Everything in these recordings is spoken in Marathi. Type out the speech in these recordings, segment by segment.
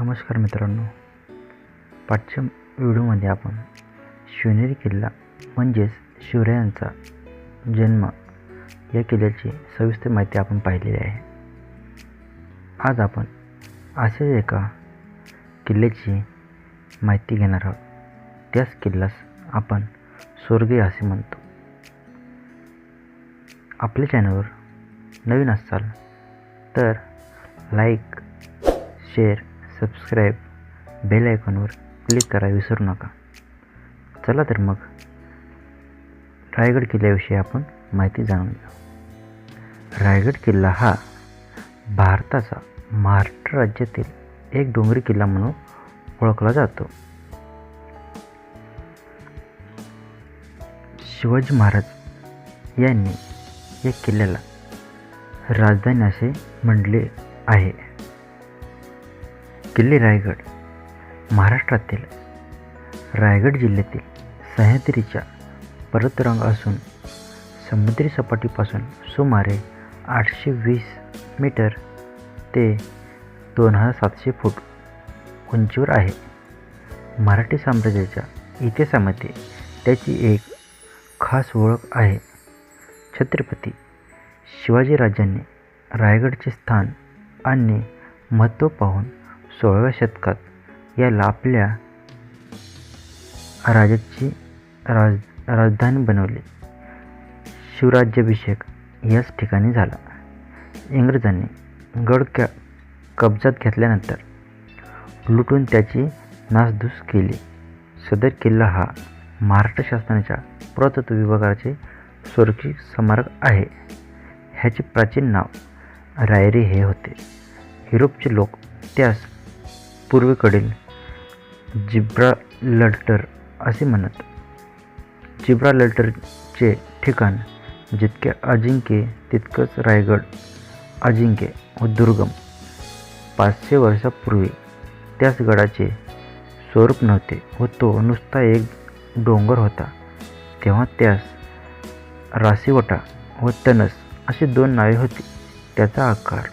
नमस्कार मित्रांनो. पाठच्या व्हिडिओमध्ये आपण शिवनेरी किल्ला म्हणजेच शिवरायांचा जन्म या किल्ल्याची सविस्तर माहिती आपण पाहिलेली आहे. आज आपण असेच एका किल्ल्याची माहिती घेणार आहोत. त्याच किल्ल्यास आपण स्वर्गीय असे म्हणतो. आपल्या चॅनलवर नवीन असाल तर लाईक शेअर सबस्क्राईब बेल आयकॉनवर क्लिक करा विसरू नका. चला तर मग रायगड किल्ल्याविषयी आपण माहिती जाणून घेऊ. रायगड किल्ला हा भारताचा महाराष्ट्र राज्यातील एक डोंगरी किल्ला म्हणून ओळखला जातो. शिवाजी महाराज यांनी या किल्ल्याला राजधानी असे म्हटले आहे. किल्ले रायगड महाराष्ट्रातील रायगड जिल्ह्यातील सह्याद्रीच्या परतरंग असून समुद्री सपाटीपासून सुमारे आठशे वीस मीटर ते दोन हजार सातशे फूट उंचीवर आहे. मराठी साम्राज्याच्या इतिहासामध्ये त्याची एक खास ओळख आहे. छत्रपती शिवाजीराजांनी रायगडचे स्थान आणि महत्त्व पाहून सोळाव्या शतकात याला आपल्या राजाची राज राजधानी बनवली. शिवराज्याभिषेक याच ठिकाणी झाला. इंग्रजांनी गड क कब्जात घेतल्यानंतर लुटून त्याची नासधूस केली. सदर किल्ला हा महाराष्ट्र शासनाच्या पुरातत्व विभागाचे सुरक्षित स्मारक आहे. ह्याचे प्राचीन नाव रायरी हे होते. युरोपचे लोक त्यास पूर्वेकडील जिब्रालटर असे म्हणत. जिब्रालटरचे ठिकाण जितके अजिंक्य तितकंच रायगड अजिंक्य व दुर्गम. पाचशे वर्षापूर्वी त्याच गडाचे स्वरूप नव्हते व तो नुसता एक डोंगर होता. तेव्हा त्यास रासिवटा व तनस अशी दोन नावे होती. त्याचा आकार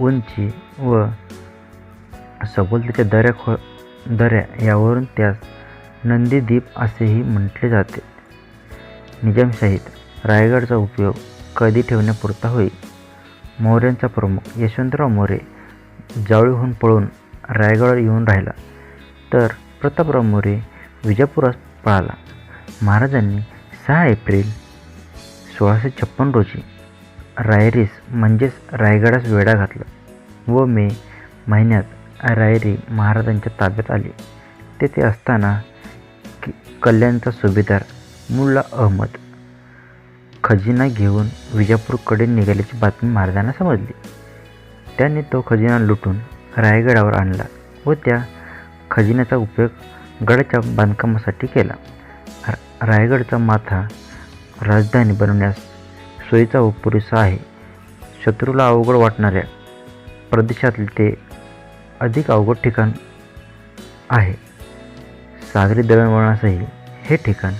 उंची व सभोवतालच्या दऱ्या खो दऱ्या यावरून त्यास नंदीद्वीप असेही म्हटले जाते. निजामशाहीत रायगडचा उपयोग कधी ठेवण्यापुरता होई मौर्यांचा प्रमुख यशवंतराव मोरे जावळीहून पळून रायगडावर येऊन राहिला. तर प्रतापराव मोरे विजापुरात पळाला. महाराजांनी सहा एप्रिल सोळाशे छप्पन रोजी रायरीस म्हणजेच रायगडास वेढा घातला व मे महिन्यात रायरी महाराजांच्या ताब्यात आली. तेथे असताना कि कल्याणचा सुभेदार मुल्ला अहमद खजिना घेऊन विजापूरकडे निघाल्याची बातमी महाराजांना समजली. त्याने तो खजिना लुटून रायगडावर आणला व त्या खजिन्याचा उपयोग गडाच्या बांधकामासाठी केला. रायगडचा माथा राजधानी बनवण्यास सोयीचा व पुरेसा आहे. शत्रूला अवघड वाटणाऱ्या प्रदेशातले ते अधिक अवघड ठिकाण आहे. सागरी दळणवळणासही हे ठिकाण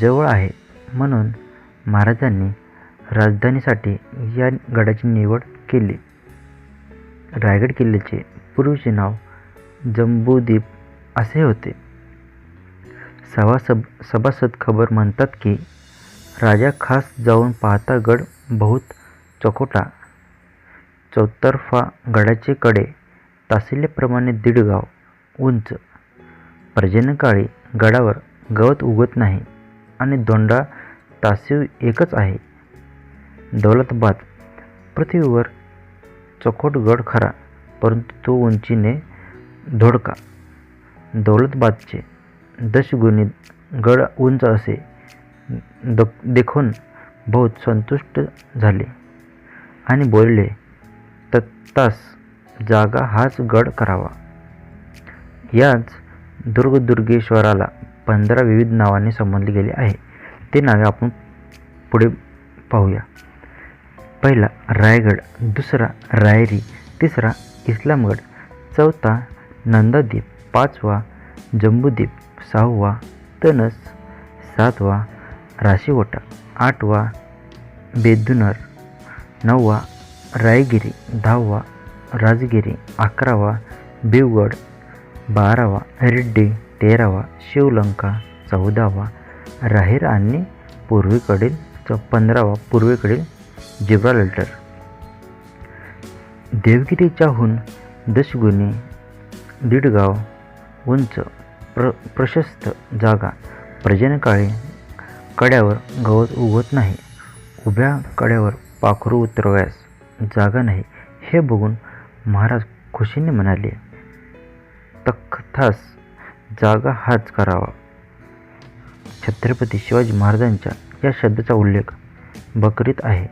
जवळ आहे म्हणून महाराजांनी राजधानीसाठी या गडाची निवड केली. रायगड किल्ल्याचे पूर्वीचे नाव जंबूद्वीप असे होते. सभासब सभासद खबर म्हणतात की राजा खास जाऊन पाहता गड बहुत चकोटा. चौतर्फा गडाचे कडे तासिल्याप्रमाणे दीड गाव उंच. पर्जन्यकाळी गडावर गवत उगत नाही आणि दोंडा तासिव एकच आहे. दौलताबाद पृथ्वीवर चकोट गड खरा परंतु तो उंचीने धोडका. दौलताबादचे दशगुणी गड उंच असे द देखून बहुत संतुष्ट झाले आणि बोलले तत्तास जागा हाच गड करावा. याच दुर्गदुर्गेश्वराला पंधरा विविध नावाने संबोधले गेले आहे. ते नावे आपण पुढे पाहूया. पहिला रायगड दुसरा रायरी तिसरा इस्लामगड चौथा नंदाद्वीप पाचवा जम्बूद्वीप सहावा तनस सातवा राशीवटा आठवा बेदुनर नववा रायगिरी दहावा राजगिरी अकरावा बिवगड बारावा रिड्डी तेरावा शिवलंका चौदावा राहीर आणि पूर्वेकडील च पंधरावा पूर्वेकडील जिब्राल्टर देवगिरीच्याहून दशगुणी दीडगाव उंच प्र प्रशस्त जागा प्रजनकाळी कड्यावर गवत उगवत नाही उभ्या कड्यावर पाखरू उतरवयास जागा नाही हे बघून महाराज खुशीने म्हणाले तख्तास जागा हाच करावा. छत्रपती शिवाजी महाराजांच्या या शब्दाचा उल्लेख बकरीत आहे.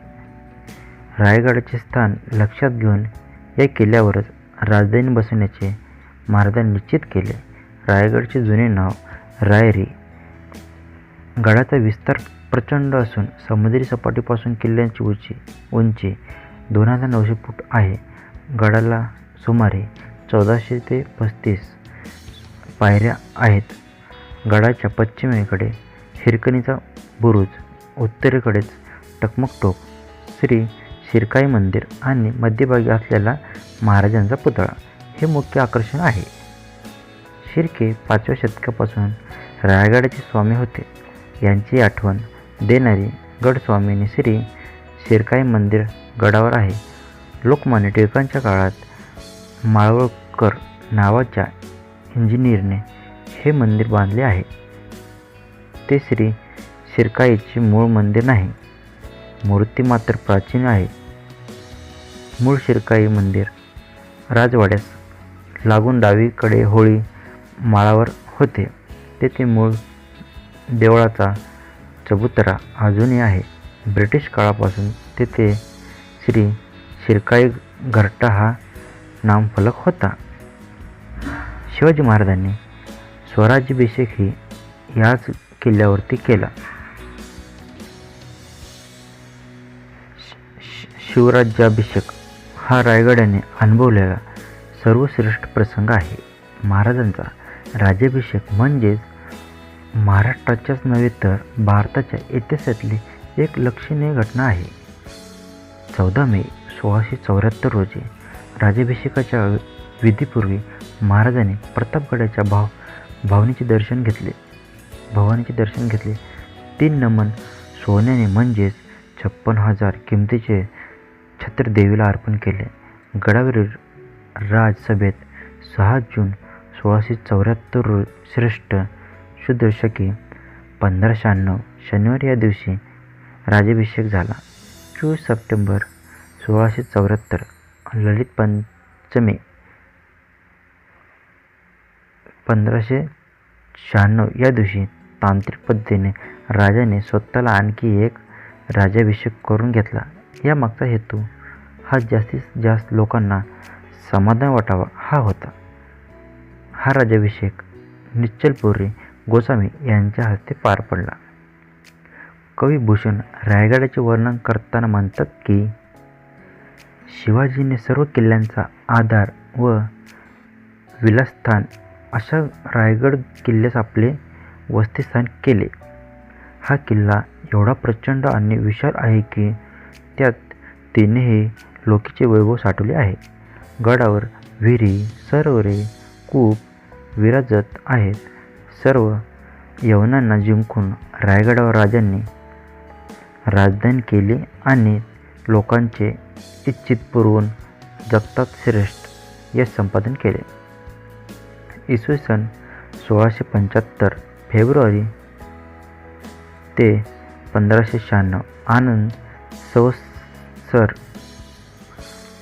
रायगडाचे स्थान लक्षात घेऊन या किल्ल्यावरच राजधानी बसवण्याचे महाराजांनी निश्चित केले. रायगडचे जुने नाव रायरी. गडाचा विस्तार प्रचंड असून समुद्री सपाटीपासून किल्ल्याची उंची उंची दोन हजार नऊशे फूट आहे. गडाला सुमारे चौदाशे ते पस्तीस पायऱ्या आहेत. गडाच्या पश्चिमेकडे हिरकणीचा बुरुज उत्तरेकडेच टकमकटोक श्री शिरकाई मंदिर आणि मध्यभागी असलेला महाराजांचा पुतळा हे मुख्य आकर्षण आहे. शिर्के पाचव्या शतकापासून रायगडाचे स्वामी होते. यांची आठवण देणारी गडस्वामीनी श्री शिरकाई मंदिर गडावर आहे. लोकमान्य टिळकांच्या काळात माळवळकर नावाच्या इंजिनियरने हे मंदिर बांधले आहे. ते श्री शिरकाईचे मूळ मंदिर नाही मूर्ती मात्र प्राचीन आहे. मूळ शिरकाई मंदिर राजवाड्यास लागून डावीकडे होळी माळावर होते. तेथे मूळ देवळाचा चबुतरा अजूनही आहे. ब्रिटिश काळापासून तेथे श्री शिरकाई घरटा हा नामफलक होता. शिवाजी महाराजांनी स्वराज्याभिषेकही याच किल्ल्यावरती केला. शिवराज्याभिषेक हा रायगडाने अनुभवलेला सर्वश्रेष्ठ प्रसंग आहे. महाराजांचा राज्याभिषेक म्हणजेच महाराष्ट्राच्याच नव्हे तर भारताच्या इतिहासातली एक लक्षणीय घटना आहे. चौदा मे सोळाशे चौऱ्याहत्तर रोजी राज्याभिषेकाच्या विधीपूर्वी महाराजांनी प्रतापगडाच्या भाव भावनेचे दर्शन घेतले. भवानीचे दर्शन घेतले. तीन नमन सोन्याने म्हणजेच छप्पन हजार किमतीचे छत्र देवीला अर्पण केले. गडावरील राजसभेत सहा जून सोळाशे चौऱ्याहत्तर रो श्रेष्ठ शुद्ध शके पंधरा शहाण्णव शनिवारी या दिवशी राज्याभिषेक झाला. चोवीस सप्टेंबर सोळाशे चौऱ्याहत्तर ललित पंचमी पंधराशे शहाण्णव या दिवशी तांत्रिक पद्धतीने राजाने स्वतःला आणखी एक राज्याभिषेक करून घेतला. या मागचा हेतू हा जास्तीत जास्त लोकांना समाधान वाटावा हा होता. हा राज्याभिषेक निश्चलपुरी गोस्वामी यांच्या हस्ते पार पडला. कवी भूषण रायगडाचे वर्णन करताना म्हणतात की शिवाजीने सर्व किल्ल्यांचा आधार व विलासस्थान अशा रायगड किल्ल्यास आपले वसतिस्थान केले. हा किल्ला एवढा प्रचंड आणि विशाल आहे की त्यात तिनेही लोकीचे वैभव साठवले आहे. गडावर विहिरी सरोवरे कूप विराजत आहेत. सर्व यवनांना जिंकून रायगडावर राजांनी राजधानी केली आणि लोकांचे इच्छित पुरवून जगतात श्रेष्ठ यश संपादन केले. इसवी सन सोळाशे पंच्याहत्तर फेब्रुवारी ते पंधराशे शहाण्णव आनंद संवत्सर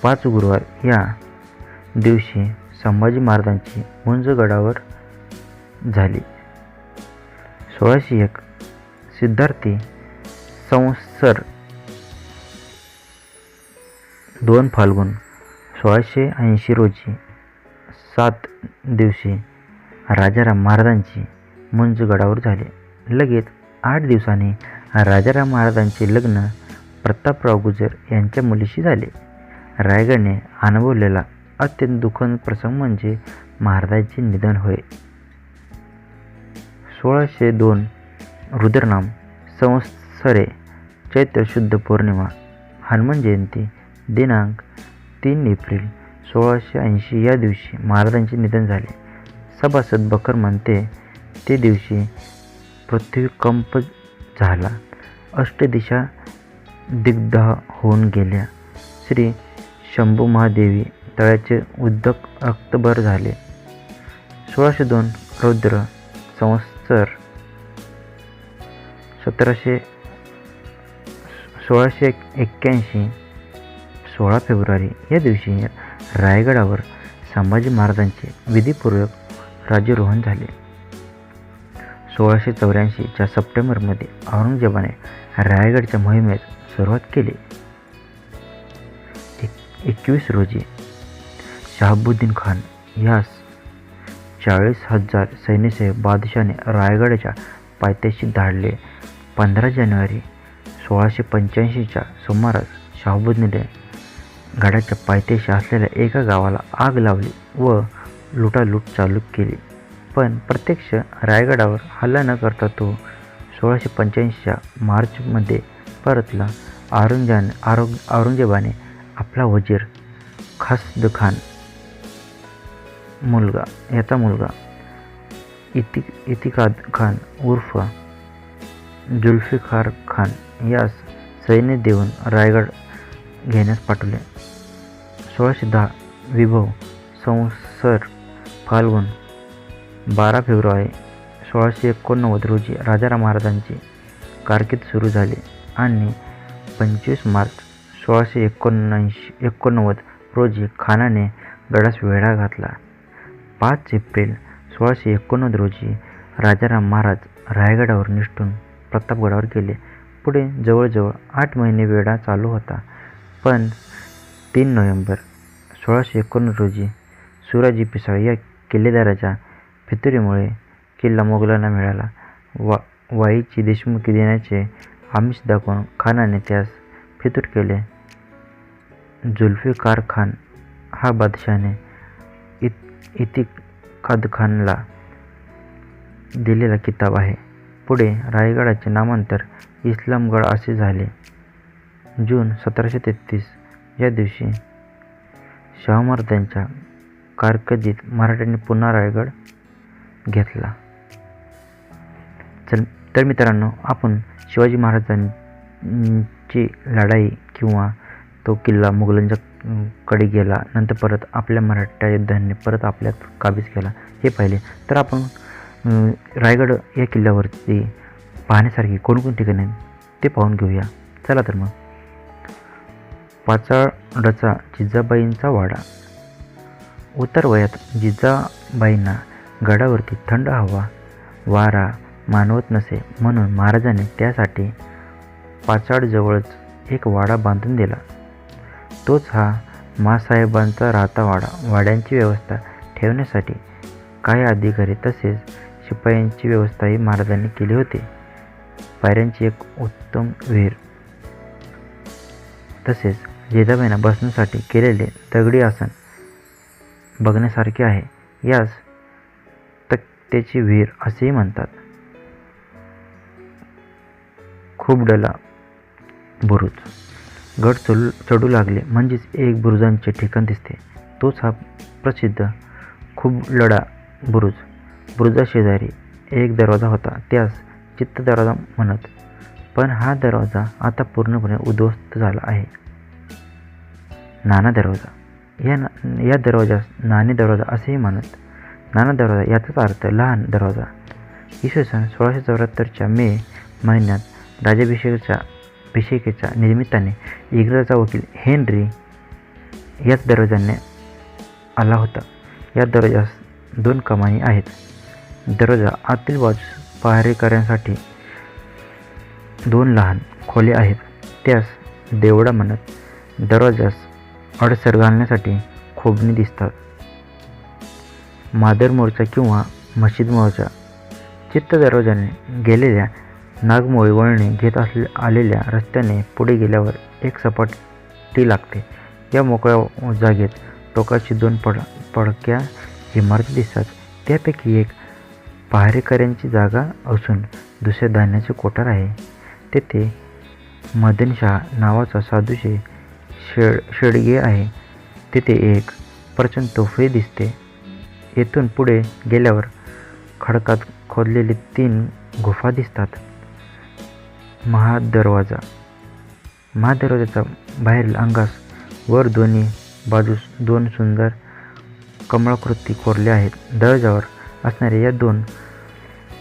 पाच गुरुवार या दिवशी संभाजी महाराजांची मुंजगडावर झाली. सोळाशे एक सिद्धार्थी संवत्सर दोन फाल्गुन सोळाशे ऐंशी रोजी सात दिवशी राजाराम महाराजांची मुंज गडावर झाले. लगेच आठ दिवसांनी राजाराम महाराजांचे लग्न प्रतापराव गुजर यांच्या मुलीशी झाले. रायगडने अनुभवलेला अत्यंत दुःखद प्रसंग म्हणजे महाराजांचे निधन होय. सोळाशे दोन रुद्रनाम संवत्सरे चैत्र शुद्ध पौर्णिमा हनुमान जयंती दिनांक तीन एप्रिल सोळाशे ऐंशी या दिवशी महाराजांचे निधन झाले. सभासद बकर म्हणते ते दिवशी पृथ्वीकंप झाला. अष्टदिशा दिग्ध होऊन गेल्या. श्री शंभू महादेवी तळ्याचे उद्दक रक्तभर झाले. सोळाशे दोन रौद्र संवत्सर सतराशे सोळाशे एक्क्याऐंशी सोळा फेब्रुवारी या दिवशी रायगडावर संभाजी महाराजांचे विधीपूर्वक राज्यरोहण झाले. सोळाशे चौऱ्याऐंशीच्या सप्टेंबरमध्ये औरंगजेबाने रायगडच्या मोहिमेस सुरुवात केली. एक एकवीस रोजी शहाबुद्दीन खान यास चाळीस हजार सैन्यसह बादशाने रायगडच्या पायथ्याशी धाडले. पंधरा जानेवारी सोळाशे पंच्याऐंशीच्या सुमारास शहाबुद्दीनने गडाच्या पायथ्याशी असलेल्या एका गावाला आग लावली व लुटालूट चालू केली. पण प्रत्यक्ष रायगडावर हल्ला न करता तो सोळाशे पंच्याऐंशीच्या मार्चमध्ये परतला. औरंगजाने औरंग औरंगजेबाने आपला वजीर खासद खान मुलगा याचा मुलगा इति इतिकाद खान उर्फ जुल्फिकार खान यास सैन्य देऊन रायगड घेण्यास पाठवले. सोळाशे दहा विभव संसर फाल्गुन बारा फेब्रुवारी सोळाशे एकोणनव्वद रोजी राजाराम महाराजांची कारकीर्द सुरू झाली आणि पंचवीस मार्च सोळाशे एकोणऐंशी एकोणनव्वद रोजी खानाने गडास वेढा घातला. पाच एप्रिल सोळाशे एकोणनव्वद रोजी राजाराम महाराज रायगडावर निष्ठून प्रतापगडावर गेले. पुढे जवळजवळ आठ महिने वेढा चालू होता. पण तीन नोव्हेंबर सोळाशे एकोणनव्वद रोजी सुराजी पिसाळ या किल्लेदाराच्या फितुरीमुळे किल्ला मोगलांना मिळाला. वा वाईची देशमुखी देण्याचे आमिष दाखवून खानाने त्यास फितूर केले. जुल्फिकार खान हा बादशहाने इत इतिकाद खानला दिलेला किताब आहे. पुढे रायगडाचे नामांतर इस्लामगड असे झाले. जून सतराशे तेहतीस या दिवशी शाहू महाराजांच्या कारकिर्दीत मराठ्यांनी पुन्हा रायगड घेतला. चल तर मित्रांनो आपण शिवाजी महाराजांची लढाई किंवा तो किल्ला मुघलांच्या कडे गेला नंतर परत आपल्या मराठा योद्ध्यांनी परत आपल्यात काबीज केला. हे पाहिले. तर आपण रायगड या किल्ल्यावरती पाहण्यासारखी कोणकोण ठिकाणे ते पाहून घेऊया. चला तर मग. पाचाडचा जिजाबाईंचा वाडा. उत्तर वयात जिजाबाईंना गडावरती थंड हवा वारा मानवत नसे म्हणून महाराजांनी त्यासाठी पाचाडजवळच एक वाडा बांधून दिला. तोच हा मासाहेबांचा राहता वाडा. वाड्यांची व्यवस्था ठेवण्यासाठी काही अधिकारी तसेच शिपायांची व्यवस्थाही महाराजांनी केली होती. पायऱ्यांची एक उत्तम विहीर तसेच जिजाबाईंना बसण्यासाठी केलेले दगडी आसन बघण्यासारखे आहे. यास तक्त्याची विहीर असेही म्हणतात. खूबडला बुरुज. गड चढू चढू लागले म्हणजेच एक बुरुजांचे ठिकाण दिसते. तोच हा प्रसिद्ध खूबलडा बुरुज. बुरुजाशेजारी एक दरवाजा होता. त्यास चित्त दरवाजा म्हणत. पण हा दरवाजा आता पूर्णपणे उद्ध्वस्त झाला आहे. नाना दरवाजा या ना या दरवाजास नाणे दरवाजा असेही म्हणत नाना दरवाजा याचाच अर्थ लहान दरवाजा इसवी सन सोळाशे चौऱ्याहत्तरच्या मे महिन्यात राजाभिषेकाच्या अभिषेकेच्या निमित्ताने इंग्रजाचा वकील हेनरी याच दरवाजाने आला होता. या दरवाजास दोन कमानी आहेत. दरवाजा आतील बाजूस पहारेकऱ्यांसाठी दोन लहान खोले आहेत. त्यास देवडा म्हणत दरवाजास अडसर घालण्यासाठी खोबणी दिसतात. मादर मोर्चा किंवा मशीद मोर्चा. चित्त दरवाजाने गेलेल्या नागमोळी वळणे घेत असले आलेल्या रस्त्याने पुढे गेल्यावर एक सपाटी लागते. या मोकळ्या जागेत टोकाची दोन पड पडक्या इमारती दिसतात. त्यापैकी एक पहारेकऱ्यांची जागा असून दुसऱ्या धान्याचे कोठार आहे. तेथे मदनशाह नावाचा साधूचे शेड शेडगे आहे. तेथे एक प्रचंड तोफे दिसते. येथून पुढे गेल्यावर खडकात खोदलेली तीन गुफा दिसतात. महादरवाजा. महादरवाजाचा बाहेरील अंगास वर दोन्ही बाजूस दोन सुंदर कमळाकृती कोरल्या आहेत. दरवाजावर असणाऱ्या या दोन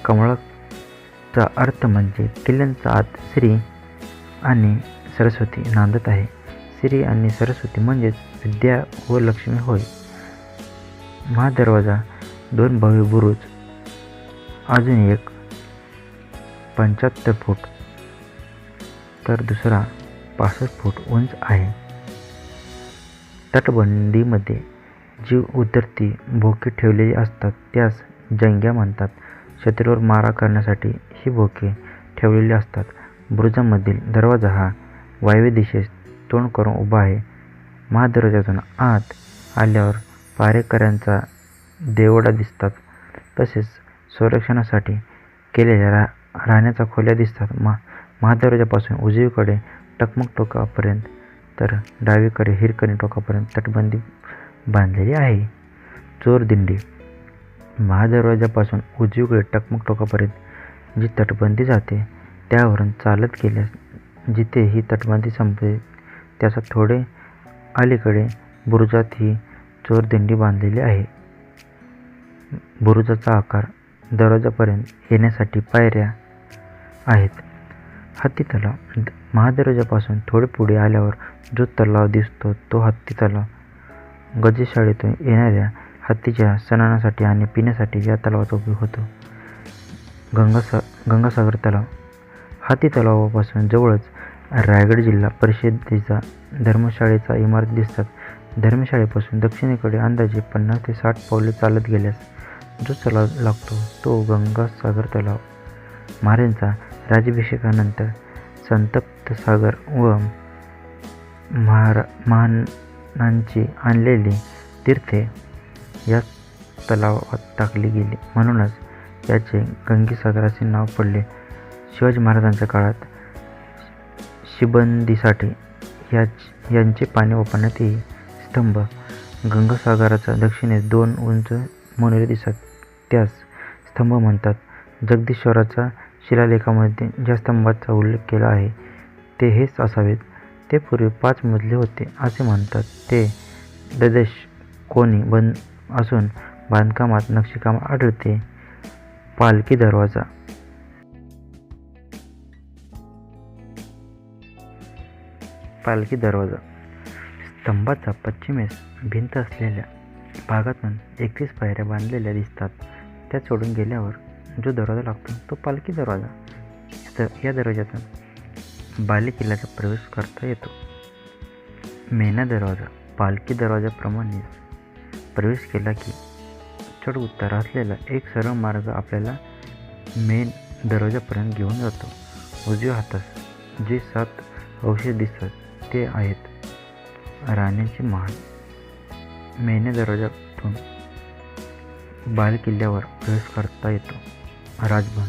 कमळाचा अर्थ म्हणजे किल्ल्यांचा आत श्री आणि सरस्वती नांदत आहे. श्री आणि सरस्वती म्हणजेच विद्या व लक्ष्मी होय. महादरवाजा दोन भव्य बुरुज अजून एक पंच्याहत्तर फूट तर दुसरा पासष्ट फूट उंच आहे. तटबंदीमध्ये जी उतरती भोके ठेवलेली असतात त्यास जंग्या म्हणतात. शत्रूवर मारा करण्यासाठी ही भोके ठेवलेली असतात. बुरुजामधील दरवाजा हा वायव्य दिशेस तोंड करून उभा आहे. महादरवाज्यातून आत आल्यावर पारेकऱ्यांचा देवडा दिसतात. तसेच संरक्षणासाठी केलेल्या रा राहण्याच्या खोल्या दिसतात. मा महादरवाज्यापासून उजवीकडे टकमक टोकापर्यंत तर डावीकडे हिरकणी टोकापर्यंत तटबंदी बांधलेली आहे. चोरदिंडी महादरवाजापासून उजवीकडे टकमक टोकापर्यंत जी तटबंदी जाते त्यावरून चालत गेल्यास जिथे ही तटबंदी संपते त्याच्या थोडे अलीकडे बुरुजात ही चोरदिंडी बांधलेली आहे. बुरुजाचा आकार दरवाजापर्यंत येण्यासाठी पायऱ्या आहेत. हत्ती तलाव महादरवाजापासून थोडे पुढे आल्यावर जो तलाव दिसतो तो हत्ती तलाव गजेशाळेतून येणाऱ्या हत्तीच्या स्नानासाठी आणि पिण्यासाठी या तलावाचा उपयोग होतो. गंगासा गंगासागर तलाव. हत्ती तलावापासून जवळच रायगड जिल्हा परिषदेचा धर्मशाळेचा इमारत दिसतात. धर्मशाळेपासून दक्षिणेकडे अंदाजे पन्नास ते साठ पावले चालत गेल्यास जो तलाव लागतो तो गंगासागर तलाव. महाराजांचा राज्याभिषेकानंतर संतप्त सागर व महारा महानांची आणलेली तीर्थे या तलावात टाकली गेली. म्हणूनच याचे गंगेसागर असे नाव पडले. शिवाजी महाराजांच्या काळात शिबंदीसाठी याच यांचे पाणी वापरण्यात येईल. स्तंभ गंगासागराच्या दक्षिणेस दोन उंच मनोरे दिसतात. त्यास स्तंभ म्हणतात. जगदीश्वराच्या शिलालेखामध्ये ज्या स्तंभाचा उल्लेख केला आहे ते हेच असावेत. ते पूर्वी पाच मजले होते असे म्हणतात. ते ददेश कोणी बन असून बांधकामात नक्षीकाम आढळते. पालखी दरवाजा पालखी दरवाजा. स्तंभाचा पश्चिमेस भिंत असलेल्या भागातून एकवीस पायऱ्या बांधलेल्या दिसतात. त्या सोडून गेल्यावर जो दरवाजा लागतो तो पालखी दरवाजा. तर या दरवाज्यातून बाले किल्ल्याचा प्रवेश करता येतो. मेना दरवाजा. पालखी दरवाजाप्रमाणे प्रवेश केला की चढ उत्तर असलेला एक सरळ मार्ग आपल्याला मेन दरवाजापर्यंत घेऊन जातो. उजव्या हातास जे सात अवशेष दिसतात ते आहेत. राण्यांची महाल. मेने दरवाजातून बाल किल्ल्यावर प्रवेश करता येतो. राजभवन.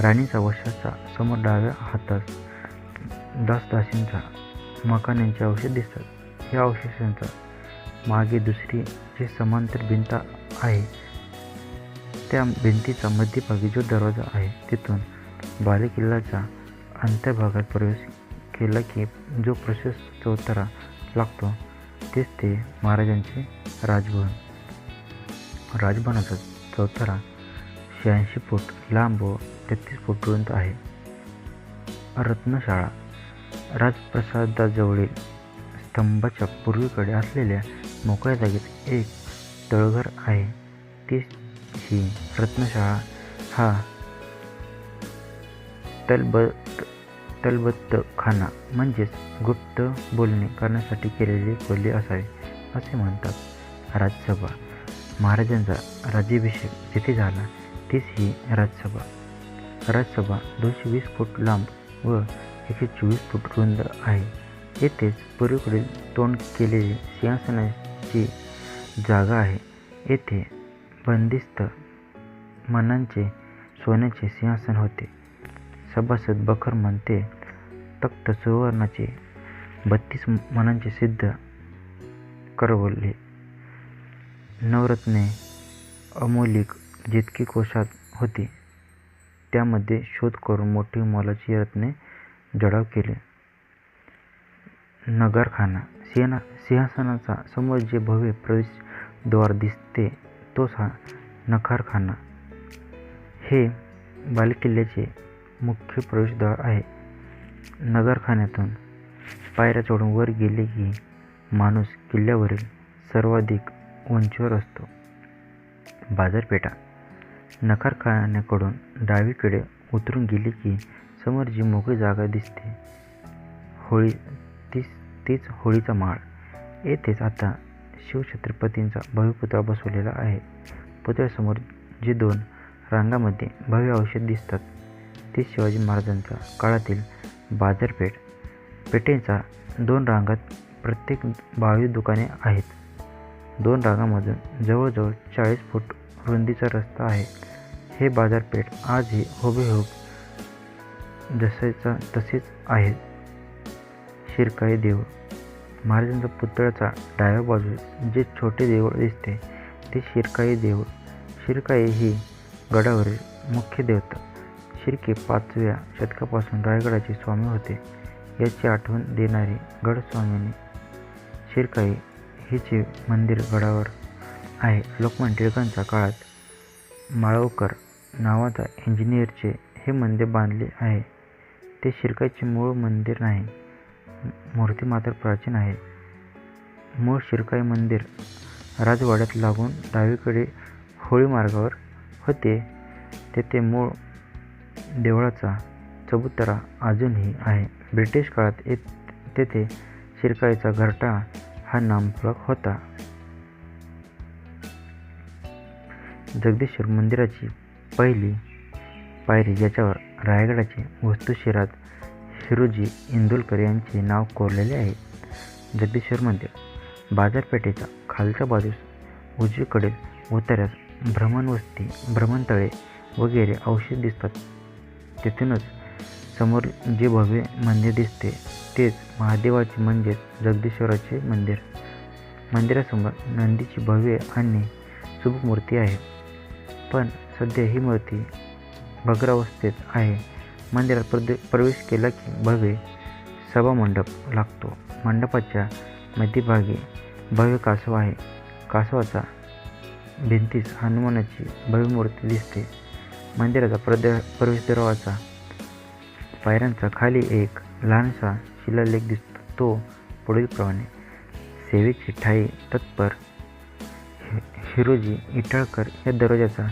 राणीचा वशाचा समोर डाव्या हातास दासदासींचा मकानांचे अवशेष दिसतात. या अवशेषांचा मागे दुसरी जी समांतर भिंत आहे त्या भिंतीचा मध्यभागी जो दरवाजा आहे तिथून बालेकिल्ल्याच्या अंत्यभागात प्रवेश केला की जो प्रशस्त चौतारा लागतो तेच ते महाराजांचे राजभवन. राजभवनाचा चौतारा शहाऐंशी फूट लांब व तेहतीस फूट रुंद आहे. रत्नशाळा राजप्रसादाजवळील स्तंभाच्या पूर्वीकडे असलेल्या मोकळ्या जागेत एक तळघर आहे. तीच ही रत्नशाळा. हा तलबत तलबत्तखाना म्हणजेच गुप्त बोलणे करण्यासाठी केलेले खोली असावे असे म्हणतात. राज्यसभा. महाराजांचा राज्याभिषेक जिथे झाला तीच ही राज्यसभा. राज्यसभा दोनशे वीस फूट लांब व एकशे चोवीस फूट रुंद आहे. येथेच पूर्वेकडील तोंड केलेली सिंहासनाची जागा आहे. येथे बंदिस्त मनांचे सोन्याचे सिंहासन होते. सभासद बखर म्हणते तख्त सुवर्णाचे बत्तीस मनांचे सिद्ध करवले नवरत्ने अमोलिक जितकी कोशात होती त्यामध्ये शोध करून मोठी मोलाची रत्ने जडाव केले नगारखाना सिंहा सिंहासनाचा समोर जे भव्य प्रवेशद्वार दिसते तोच हा नखारखाना. हे बालेकिल्ल्याचे मुख्य प्रवेशद्वार आहे. नगारखान्यातून पायऱ्या चढून वर गेले की माणूस किल्ल्यावरील सर्वाधिक उंचीवर असतो. बाजारपेठा नखारखान्याकडून डावीकडे उतरून गेले की समोर जी मोकळी जागा दिसते होळी तीच तीच होळीचा माळ. येथेच आता शिवछत्रपतींचा भव्य पुतळा बसवलेला आहे. पुतळ्यासमोर जी दोन रांगांमध्ये भव्य औषध दिसतात ते शिवाजी महाराजांच्या काळातील बाजारपेठ. पेठेच्या दोन रांगात प्रत्येक बावीस दुकाने आहेत. दोन रांगामधून जवळजवळ चाळीस फूट रुंदीचा रस्ता आहे. हे बाजारपेठ आजही हुबेहूब जसेचा तसेच आहे. शिरकाई देऊळ महाराजांचा पुतळ्याचा डाव्या बाजूस जे छोटे देऊळ दिसते ते शिरकाई देऊळ. शिरकाई ही गडावरील मुख्य देवता. शिर्के पाचव्या शतकापासून रायगडाचे स्वामी होते याची आठवण देणारे गडस्वामीने शिरकाई हिचे मंदिर गडावर आहे. लोकमान्य टिळकांच्या काळात माळवकर नावाचा इंजिनियरचे हे मंदिर बांधले आहे. ते शिरकाईचे मूळ मंदिर नाही. मूर्ती मात्र प्राचीन आहे. मूळ शिरकाई मंदिर राजवाड्यात लागून डावीकडे होळी मार्गावर होते. तेथे मूळ देवळाचा चबुतरा अजूनही आहे. ब्रिटिश काळात येत तेथे शिरकाईचा घरटा हा नामफलक होता. जगदीश्वर मंदिराची पहिली पायरी ज्याच्यावर रायगडाचे वस्तुशिरात हिरोजी इंदुलकर यांचे नाव कोरलेले आहे. जगदीश्वर मंदिर बाजारपेठेच्या खालच्या बाजूस उजवीकडील उतार्यास भ्रमणवस्ती भ्रमणतळे वगैरे अवशेष दिसतात. तेथूनच समोर जे भव्य मंदिर दिसते तेच महादेवाचे म्हणजेच जगदीश्वराचे मंदिर. मंदिरासमोर नंदीची भव्य आणि सुबक मूर्ती आहे. पण सध्या ही मूर्ती भग्रावस्थेत आहे. मंदिरात प्रवेश केला की भव्य सभामंडप लागतो. मंडपाच्या मध्यभागी भव्य कासव आहे. कासवाचा भिंतीस हनुमानाची भव्य मूर्ती दिसते. मंदिराचा प्रद प्रवेश प्रवेशद्वाराच्या पायऱ्यांचा खाली एक लहानसा शिलालेख दिसतो. तो पुढीलप्रमाणे सेवेची ठाई तत्पर हिरोजी इटाळकर या दरवाजाचा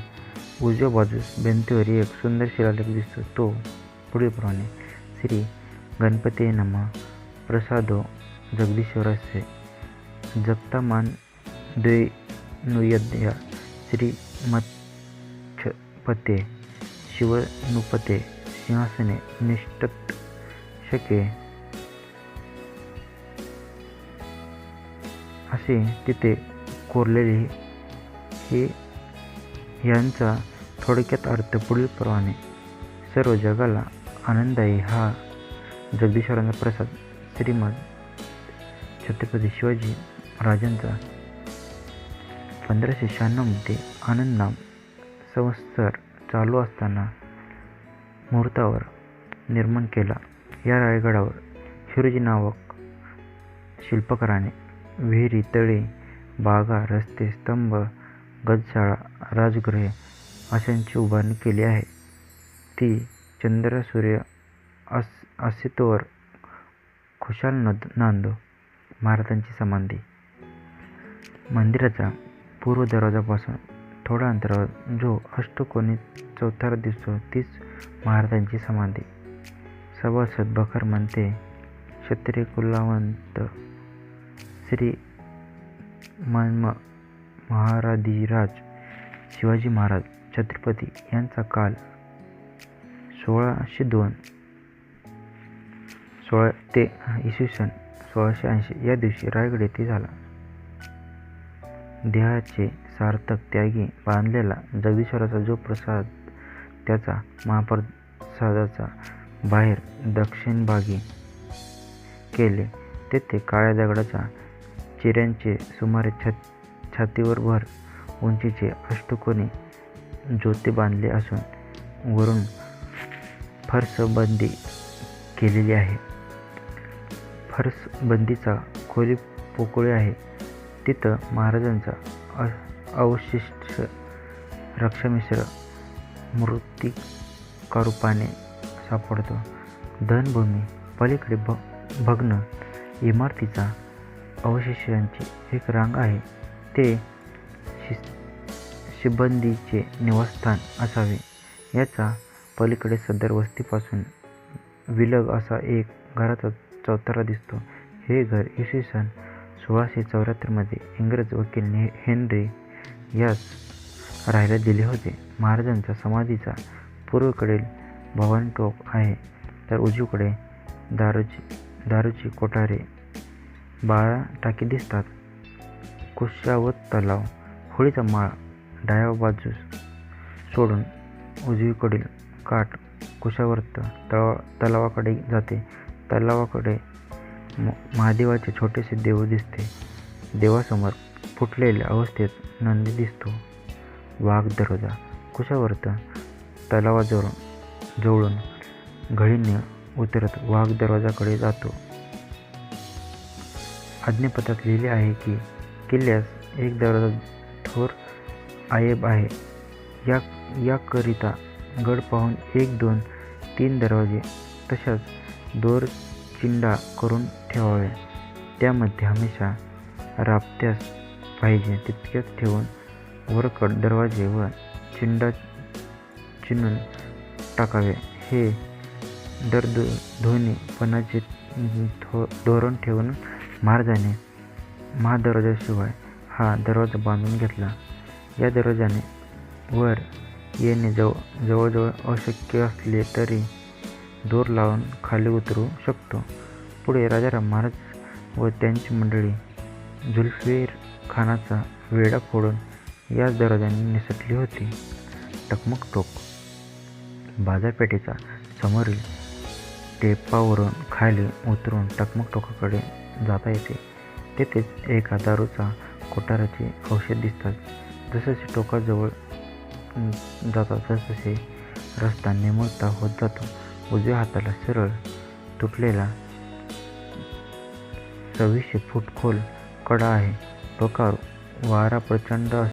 उजव्या बाजूस भिंतीवर एक सुंदर शिलालेख दिसतो. तो पुढीलप्रमाणे श्री गणपती नमः प्रसादो जगदीश्वरस्य श्रीमत पते शिवनुपते सिंहासने निष्ठक्षके असे तिथे कोरलेले हे यांचा थोडक्यात अर्थ पुढीलप्रमाणे सर्व जगाला आनंददायी हा जगदीश्वरांचा प्रसाद. श्रीमद छत्रपती शिवाजी राजांचा पंधराशे शहाण्णवमध्ये आनंदनाम संवत्सर चालू असताना मुहूर्तावर निर्माण केला. या रायगडावर हिरोजी नावक शिल्पकाराने विहिरी, तळे, बागा, रस्ते, स्तंभ, गजशाळा, राजगृहे अशांची उभारणी केली आहे. ती चंद्र सूर्य अस असेतोवर खुशाल नांदो. महाराजांची समाधी मंदिराच्या पूर्व दरवाजापासून थोड्या अंतरावर जो अष्टकोनी चौथारा दिसतो तीच महाराजांची समाधी. सभासद बखर म्हणते क्षत्रिय कुलावंत श्री मन्म महाराजाधिराज शिवाजी महाराज छत्रपती यांचा काल सोळाशे दोन सोळा ते इसवी सन सोळाशे ऐंशी या दिवशी रायगड येथे झाला. देहाचे सार्थक त्यागी बांधलेला जगदीश्वराचा जो प्रसाद त्याचा महाप्रसादाचा बाहेर दक्षिणभागी केले तेथे काळ्या दगडाच्या चिऱ्यांचे सुमारे छातीवर भर उंचीचे अष्टकोनी ज्योती बांधले असून वरून फरसबंदी केलेली आहे. फरसबंदीचा खोली पोकळी आहे. तिथं महाराजांचा अ अवशिष्ट रक्षामिश्र मूर्तिकारूपाने सापडतो. धनभूमी पलीकडे भ भग्न इमारतीचा अवशेषांची एक रांग आहे. ते शि शिबंदीचे निवासस्थान असावे. याचा पलीकडे सदर वस्तीपासून विलग असा एक घराचा चौथारा दिसतो. हे घर इसवी सन सोळाशे चौऱ्याहत्तरमध्ये इंग्रज वकील ने हेनरी यास राहायला दिले होते. महाराजांच्या समाधीचा पूर्वेकडील भवानीटोक आहे. तर उजवीकडे दारूची दारूची कोठारे बाळा टाकी दिसतात. कुशावत तलाव होळीचा माळ डाव्या बाजूस सोडून उजवीकडील काठ कुशावर्त तळा तलावाकडे जाते. तलावाकडे म महादेवाचे छोटेसे देव दिसते. देवासमोर फुटलेल्या अवस्थेत नंदी दिसतो. वाघ दरवाजा कुशावर्त तलावाजवळ जवळून घळीने उतरत वाघ दरवाजाकडे जातो. आज्ञापत्रात लिहिले आहे की किल्ल्यास एक दरवाजा थोर आयब आहे. या याकरिता गड पाहून एक दोन तीन दरवाजे तशाच दोर चिंडा करून ठेवावे. त्यामध्ये हमेशा राबत्यास पाहिजे तितक्याच ठेवून वरकड दरवाजे व चिंडा चिनून टाकावे. हे दर्द धोनीपणाचे धो धोरण ठेवून महाराजाने महादरवाजाशिवाय हा दरवाजा बांधून घेतला. या दरवाजाने वर येणे जव जवळजवळ अशक्य असले तरी दोर लावून खाली उतरू शकतो. पुढे राजाराम महाराज व त्यांची मंडळी झुल्फेर खानाचा वेढा फोडून याच दरवाजाने निसटली होती. टकमक टोक. बाजारपेठेचा समोरील टेपावरून खाली उतरून टकमक टोकाकडे जाता येते. तेथेच एका दारूचा कोठाराचे औषध दिसतात. जसजसे टोकाजवळ जातात तसतसे रस्ता निमुळता होत जातो. उजव्या हाताला सरळ तुटलेला सव्वीसशे फूट खोल कडा आहे. टोकावर वारा प्रचंड